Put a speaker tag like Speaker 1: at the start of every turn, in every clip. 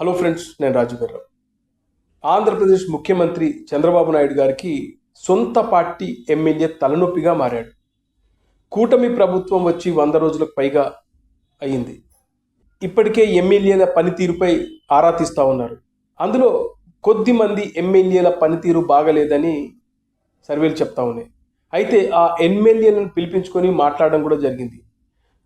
Speaker 1: Hello friends నేను రాజు గారు. ఆంధ్రప్రదేశ్ ముఖ్యమంత్రి చంద్రబాబు నాయుడు గారికి సొంత పార్టీ ఎమ్మెల్యే తలనొప్పిగా మారాడు. కూటమి ప్రభుత్వం వచ్చి వంద రోజులకు పైగా అయింది ఇప్పటికే ఎమ్మెల్యేల పనితీరుపై ఆరా తీస్తూ ఉన్నారు. అందులో కొద్ది మంది ఎమ్మెల్యేల పనితీరు బాగలేదని సర్వేలు చెప్తా ఉన్నాయి. అయితే ఆ ఎమ్మెల్యేలను పిలిపించుకొని మాట్లాడడం కూడా జరిగింది.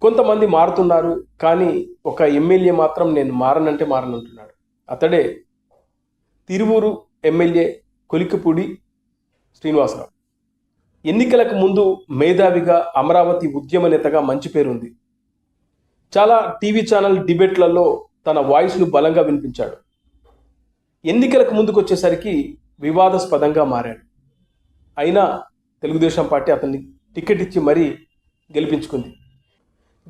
Speaker 1: కొంతమంది మారుతున్నారు కానీ ఒక ఎమ్మెల్యే మాత్రం నేను మారనంటే మారనంటున్నాడు. అతడే తిరువూరు ఎమ్మెల్యే కొలికపూడి శ్రీనివాసరావు. ఎన్నికలకు ముందు మేధావిగా అమరావతి ఉద్యమ నేతగా మంచి పేరుంది. చాలా టీవీ ఛానల్ డిబేట్లలో తన వాయిస్ను బలంగా వినిపించాడు. ఎన్నికలకు ముందుకు వచ్చేసరికి వివాదాస్పదంగా మారాడు. అయినా తెలుగుదేశం పార్టీ అతన్ని టికెట్ ఇచ్చి మరీ గెలిపించుకుంది.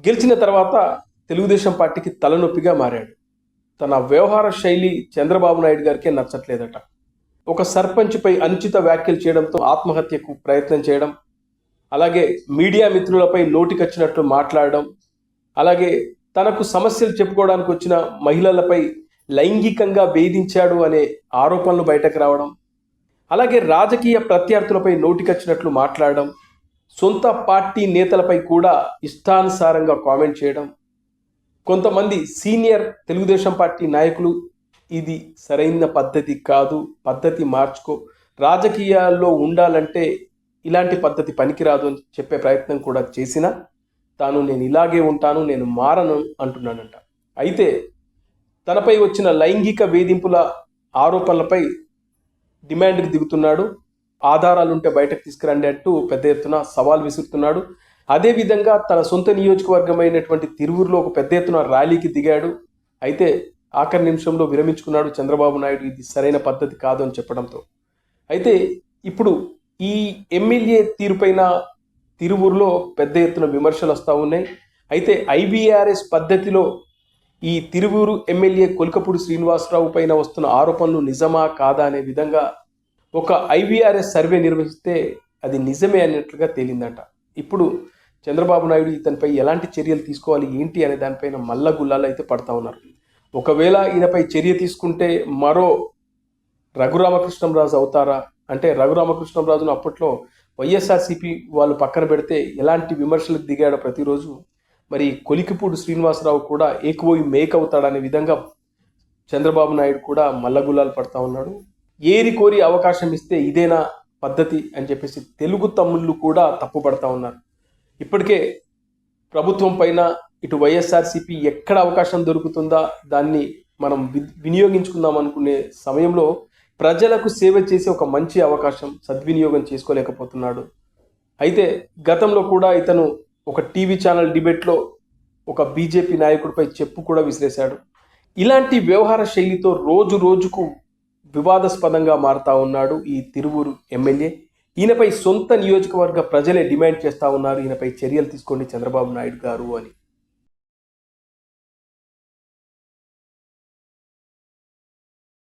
Speaker 1: గెలిచిన తర్వాత తెలుగుదేశం పార్టీకి తలనొప్పిగా మారాడు. తన వ్యవహార శైలి చంద్రబాబు నాయుడు గారికే నచ్చట్లేదట. ఒక సర్పంచ్పై అనుచిత వ్యాఖ్యలు చేయడంతో ఆత్మహత్యకు ప్రయత్నం చేయడం అలాగే మీడియా మిత్రులపై నోటికొచ్చినట్లు మాట్లాడడం అలాగే తనకు సమస్యలు చెప్పుకోవడానికి వచ్చిన మహిళలపై లైంగికంగా వేధించాడు అనే ఆరోపణలు బయటకు రావడం అలాగే రాజకీయ ప్రత్యర్థులపై నోటికొచ్చినట్లు మాట్లాడడం సొంత పార్టీ నేతలపై కూడా ఇష్టానుసారంగా కామెంట్ చేయడం. కొంతమంది సీనియర్ తెలుగుదేశం పార్టీ నాయకులు ఇది సరైన పద్ధతి కాదు పద్ధతి మార్చుకో రాజకీయాల్లో ఉండాలంటే ఇలాంటి పద్ధతి పనికిరాదు అని చెప్పే ప్రయత్నం కూడా చేసిన తాను నేను ఇలాగే ఉంటాను నేను మారను అంటున్నానంట. అయితే తనపై వచ్చిన లైంగిక వేధింపుల ఆరోపణలపై డిమాండ్కి దిగుతున్నాడు. ఆధారాలుంటే బయటకు తీసుకురండి అంటూ పెద్ద ఎత్తున సవాల్ విసురుతున్నాడు. అదేవిధంగా తన సొంత నియోజకవర్గమైనటువంటి తిరువురులో ఒక పెద్ద ఎత్తున ర్యాలీకి దిగాడు. అయితే ఆఖరి నిమిషంలో విరమించుకున్నాడు చంద్రబాబు నాయుడు. ఇది సరైన పద్ధతి కాదు అని చెప్పడంతో. అయితే ఇప్పుడు ఈ ఎమ్మెల్యే తీరుపైన తిరువురులో పెద్ద ఎత్తున విమర్శలు వస్తూ ఉన్నాయి. అయితే ఐబీఆర్ఎస్ పద్ధతిలో ఈ తిరువూరు ఎమ్మెల్యే కొల్కపూడి శ్రీనివాసరావు పైన వస్తున్న ఆరోపణలు నిజమా కాదా అనే విధంగా ఒక ఐవీఆర్ఎస్ సర్వే నిర్వహిస్తే అది నిజమే అన్నట్లుగా తేలిందట. ఇప్పుడు చంద్రబాబు నాయుడు ఇతనిపై ఎలాంటి చర్యలు తీసుకోవాలి ఏంటి అనే దానిపైన మల్ల గుల్లాలు అయితే పడతా ఉన్నారు. ఒకవేళ ఈయనపై చర్య తీసుకుంటే మరో రఘురామకృష్ణంరాజు అవుతారా? అంటే రఘురామకృష్ణంరాజును అప్పట్లో వైఎస్ఆర్సీపీ వాళ్ళు పక్కన పెడితే ఎలాంటి విమర్శలకు దిగాడో ప్రతిరోజు మరి కొలికిపూడి శ్రీనివాసరావు కూడా ఏకుపోయి మేక్ అవుతాడనే విధంగా చంద్రబాబు నాయుడు కూడా మల్లగుల్లాలు పడతా ఉన్నాడు. ఏరి కోరి అవకాశం ఇస్తే ఇదేనా పద్ధతి అని చెప్పేసి తెలుగు తమ్ముళ్ళు కూడా తప్పుపడతా ఉన్నారు. ఇప్పటికే ప్రభుత్వం పైన ఇటు వైఎస్ఆర్సీపీ ఎక్కడ అవకాశం దొరుకుతుందా దాన్ని మనం వి- వినియోగించుకుందాం అనుకునే సమయంలో ప్రజలకు సేవ చేసే ఒక మంచి అవకాశం సద్వినియోగం చేసుకోలేకపోతున్నాడు. అయితే గతంలో కూడా ఇతను ఒక టీవీ ఛానల్ డిబేట్లో ఒక బీజేపీ నాయకుడిపై చెప్పు కూడా విసిరేశాడు. ఇలాంటి వ్యవహార శైలితో రోజు రోజుకు వివాదాస్పదంగా మారుతా ఉన్నాడు ఈ తిరువూరు ఎమ్మెల్యే. ఈయనపై సొంత నియోజకవర్గ ప్రజలే డిమాండ్ చేస్తూ ఉన్నారు. ఈయనపై చర్యలు తీసుకోండి చంద్రబాబు నాయుడు గారు అని.